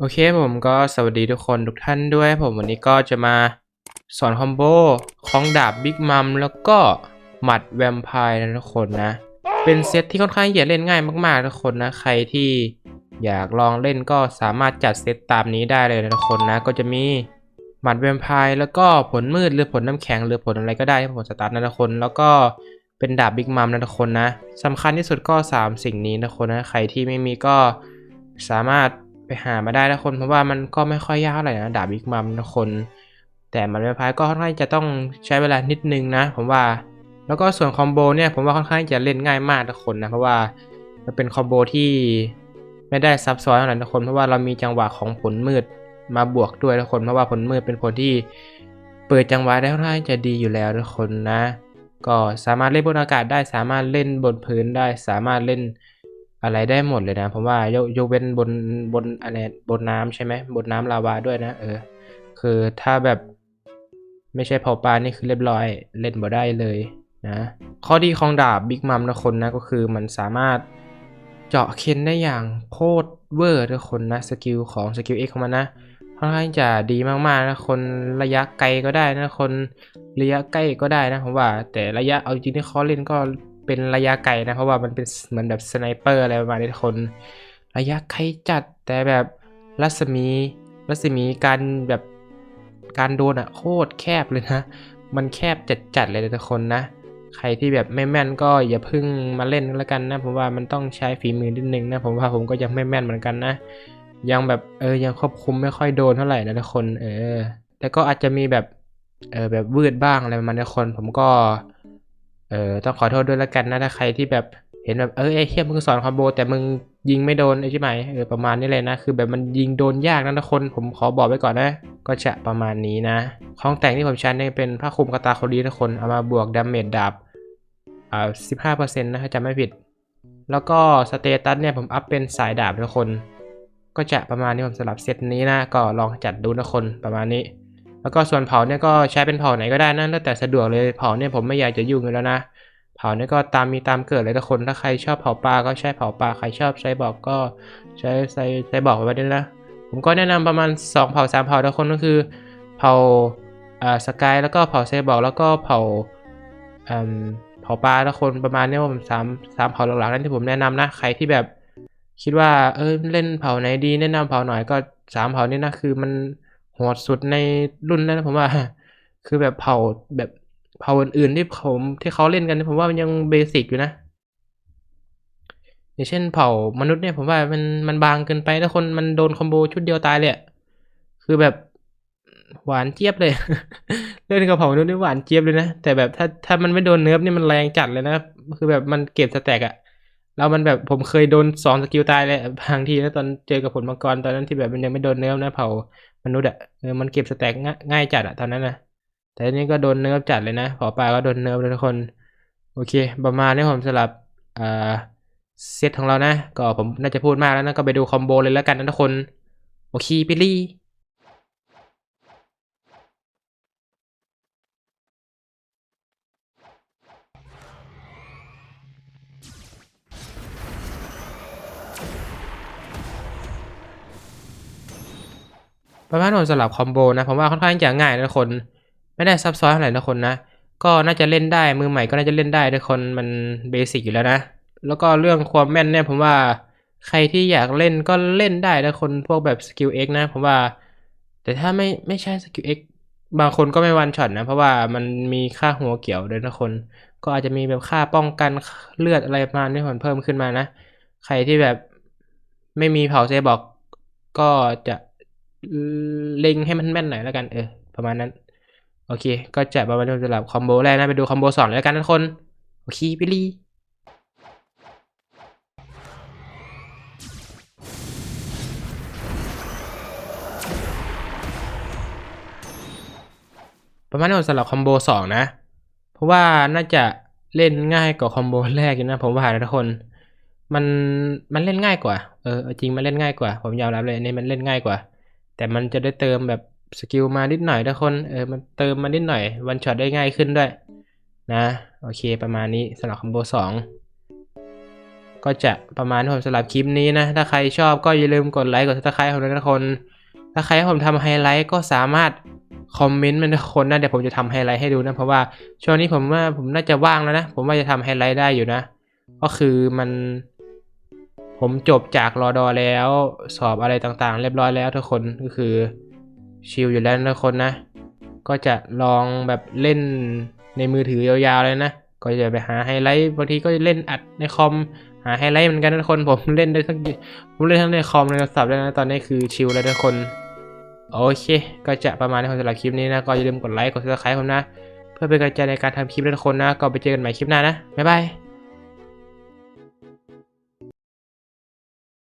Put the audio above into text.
โอเคผมก็สวัสดีทุกคนทุกท่านด้วยผมวันนี้ก็จะมาสอนคอมโบของดาบบิ๊กมัมแล้วก็หมัดแวมไพร์นะทุกคนนะ เป็นเซตที่ค่อนข้างจะเล่นง่ายมากๆทุกคนนะ ใครที่อยากลองเล่นก็สามารถจัดเซตตามนี้ได้เลยนะทุกคนนะ ก็จะมีหมัดแวมไพร์แล้วก็ผลมืดหรือผลน้ำแข็งหรือผลอะไรก็ได้ที่ผมสตาร์ทนะทุกคน แล้วก็เป็นดาบบิ๊กมัมนะทุกคนนะสำคัญที่สุดก็ 3 สิ่งนี้นะทุกคนนะใครที่ไม่มีก็สามารถ ไปหามาได้นะคน เพราะว่ามันก็ไม่ค่อยยากเท่าไหร่นะดาบบิ๊กมัมนะคน แต่มันเป็นพายก็ค่อนข้างจะต้องใช้เวลานิดนึงนะ ผมว่า แล้วก็ส่วนคอมโบเนี่ยผมว่าค่อนข้างจะเล่นง่ายมากนะคนนะเพราะว่ามันเป็นคอมโบที่ไม่ได้ซับซ้อนเท่าไหร่นะคน เพราะว่าเรามีจังหวะของผลมืดมาบวกด้วยนะคน เพราะว่าผลมืดเป็นผลที่เปิดจังหวะได้ค่อนข้างจะดีอยู่แล้วนะคนนะ ก็สามารถเล่นบนอากาศได้สามารถเล่นบนพื้นได้สามารถเล่น อะไรได้หมดเลยนะ เพราะว่ายกยกเว้นบนบนอะไรบนน้ำใช่ไหมบนน้ำลาวาด้วยนะเออ คือถ้าแบบไม่ใช่เผาปลานี่คือเรียบร้อยเล่นบ่ได้เลยนะ ข้อดีของดาบบิ๊กมัมนะคนนะก็คือมันสามารถเจาะเค้นได้อย่างโคตรเวอร์ทุกคนนะสกิลของสกิลเอ็กของมันนะค่อนข้างจะดีมากๆนะคนระยะไกลก็ได้นะคนระยะใกล้ก็ได้นะผมว่า แต่ระยะเอาจริงที่เขาเล่นก็ เป็นระยะไกลนะ เพราะว่ามันเป็นเหมือนแบบสไนเปอร์อะไรประมาณนี้คน ระยะไกลจัดแต่แบบรัศมีรัศมีการแบบการโดนอะโคตรแคบเลยนะ มันแคบจัดๆเลยนะทุกคนนะ ใครที่แบบไม่แม่นก็อย่าเพิ่งมาเล่นแล้วกันนะผมว่ามันต้องใช้ฝีมือนิดนึงนะผมว่าผมก็ยังไม่แม่นเหมือนกันนะ ยังแบบเออยังควบคุมไม่ค่อยโดนเท่าไหร่นะทุกคน เออ แต่ก็อาจจะมีแบบเออแบบวืดบ้างอะไรประมาณนี้คน ผมก็ เออต้องขอโทษด้วยแล้วกันนะถ้าใครที่แบบเห็นแบบเออไอ้เฮียมึงสอนคอมโบ แต่มึงยิงไม่โดนใช่ไหมเออประมาณนี้เลยนะ คือแบบมันยิงโดนยากนะทุกคนผมขอบอกไว้ก่อนนะ ก็จะประมาณนี้นะ ของแต่งที่ผมใช้เนี่ยเป็นผ้าคลุมกระตาโคดีทุกคนเอามาบวกดาเมจดาบอ่าสิบห้าเปอร์เซ็นต์นะถ้าจำไม่ผิด แล้วก็สเตตัสเนี่ยผมอัพเป็นสายดาบทุกคน ก็จะประมาณนี้ผมสลับเซตนี้นะก็ลองจัดดูนะคนประมาณนี้ แล้วก็ส่วนเผาเนี่ยก็ใช้เป็นเผาไหนก็ได้นะแล้วแต่สะดวกเลยเผาเนี่ยผมไม่อยากจะยุ่งอยู่แล้วนะเผาเนี่ยก็ตามมีตามเกิดเลยทุกคนถ้าใครชอบเผาปลาก็ใช้เผาปลาใครชอบใช้บอกก็ใช้ใช้ใช้บอกไว้ด้นะผมก็แนะนำประมาณ 2 เผา3เผาทุกคนก็คือเผาอ่าสกายแล้วก็เผาไซบอกแล้วก็เผาอืมเผาปลาทุกคนประมาณนี้ผมสามสามเผาหลักๆนั่นที่ผมแนะนำนะใครที่แบบคิดว่าเออเล่นเผาไหนดีแนะนำเผาหน่อยก็สามเผานี่นะคือมัน โหดสุดในรุ่นนั้นนะผมว่า คือแบบเผ่าแบบเผ่าอื่นๆที่ผมที่เขาเล่นกันผมว่ามันยังเบสิกอยู่นะอย่างเช่นเผ่ามนุษย์เนี่ยผมว่ามันมันบางเกินไปถ้าคนมันโดนคอมโบชุดเดียวตายเลยคือแบบหวานเจี๊ยบเลย เล่นกับเผ่ามนุษย์นี่หวานเจี๊ยบเลยนะ แต่แบบถ้าถ้ามันไม่โดนเนิร์ฟนี่มันแรงจัดเลยนะคือแบบมันเก็บสแต็กอะแล้วมันแบบผมเคยโดนสองสกิลตายเลยบางทีนะตอนเจอกับผลมังกรตอนนั้นที่แบบมันยังไม่โดนเนิร์ฟนะเผ่า มนุษย์อะเออมันเก็บสแต็กง่ายง่ายจัดอะตอนนั้นนะแต่นี้ก็โดนเนิร์ฟจัดเลยนะเผาปลาก็โดนเนิร์ฟเลยทุกคน โอเค ประมาณนี้ผมสลับอ่าเซตของเรานะ ก็ผมน่าจะพูดมากแล้วนะ ก็ไปดูคอมโบเลยแล้วกันนะทุกคน โอเคไปลี่ ประมาณผมสลับคอมโบนะผมว่าค่อนข้างจะง่ายนะคน ไม่ได้ซับซ้อนอะไรนะคนนะ ก็น่าจะเล่นได้มือใหม่ก็น่าจะเล่นได้ทุกคนมันเบสิกอยู่แล้วนะ แล้วก็เรื่องความแม่นเนี่ยผมว่าใครที่อยากเล่นก็เล่นได้นะคนพวกแบบสกิล X นะผมว่า แต่ถ้าไม่ไม่ใช่สกิล X บางคนก็ไม่วันช็อตนะ เพราะว่ามันมีค่าหัวเกี่ยวด้วยนะคน ก็อาจจะมีแบบค่าป้องกันเลือดอะไรประมาณนี้ผลเพิ่มขึ้นมานะ ใครที่แบบไม่มีเผาเซบอกก็จะ เล็งให้มันแม่นหน่อยแล้วกันเออประมาณนั้น โอเค ก็จะประมาณนี้สำหรับคอมโบแรกนะไปดูคอมโบสองเลยแล้วกันทุกคน โอเคไปรีประมาณนี้สำหรับคอมโบสองนะ เพราะว่าน่าจะเล่นง่ายกว่าคอมโบแรกอยู่นะผมว่านะทุกคน มันมันเล่นง่ายกว่า เออจริงมันเล่นง่ายกว่า ผมยอมรับเลยอันนี้มันเล่นง่ายกว่า แต่มันจะได้เติมแบบสกิลมานิดหน่อยทุกคนเออมันเติมมานิดหน่อยวันช็อตได้ง่ายขึ้นด้วยนะโอเคประมาณนี้สำหรับคอมโบสองก็จะประมาณผมสำหรับคลิปนี้นะ ถ้าใครชอบก็อย่าลืมกดไลค์กดซับสไครต์ผมด้วยนะทุกคน ถ้าใครให้ผมทำไฮไลท์ก็สามารถคอมเมนต์มาทุกคนนะเดี๋ยวผมจะทำไฮไลท์ให้ดูนะ เพราะว่าช่วงนี้ผมว่าผมน่าจะว่างแล้วนะ ผมว่าจะทำไฮไลท์ได้อยู่นะ ก็คือมัน ผมจบจากรอดอแล้ว สอบอะไรต่างๆ เรียบร้อยแล้วทุกคนก็คือชิลอยู่แล้วทุกคนนะ ก็จะลองแบบเล่นในมือถือยาวๆเลยนะ ก็จะไปหาไฮไลท์บางทีก็เล่นอัดในคอมหาไฮไลท์เหมือนกันทุกคนผมเล่นได้ทั้งผมเล่นทั้งในคอมในโทรศัพท์แล้วนะตอนนี้คือชิลแล้วทุกคนโอเค ก็จะประมาณนี้สำหรับคลิปนี้นะก็อย่าลืมกดไลค์กด subscribe ผมนะ เพื่อเป็นกำลังใจในการทำคลิปทุกคนนะ ก็ไปเจอกันใหม่คลิปหน้านะบ๊ายบาย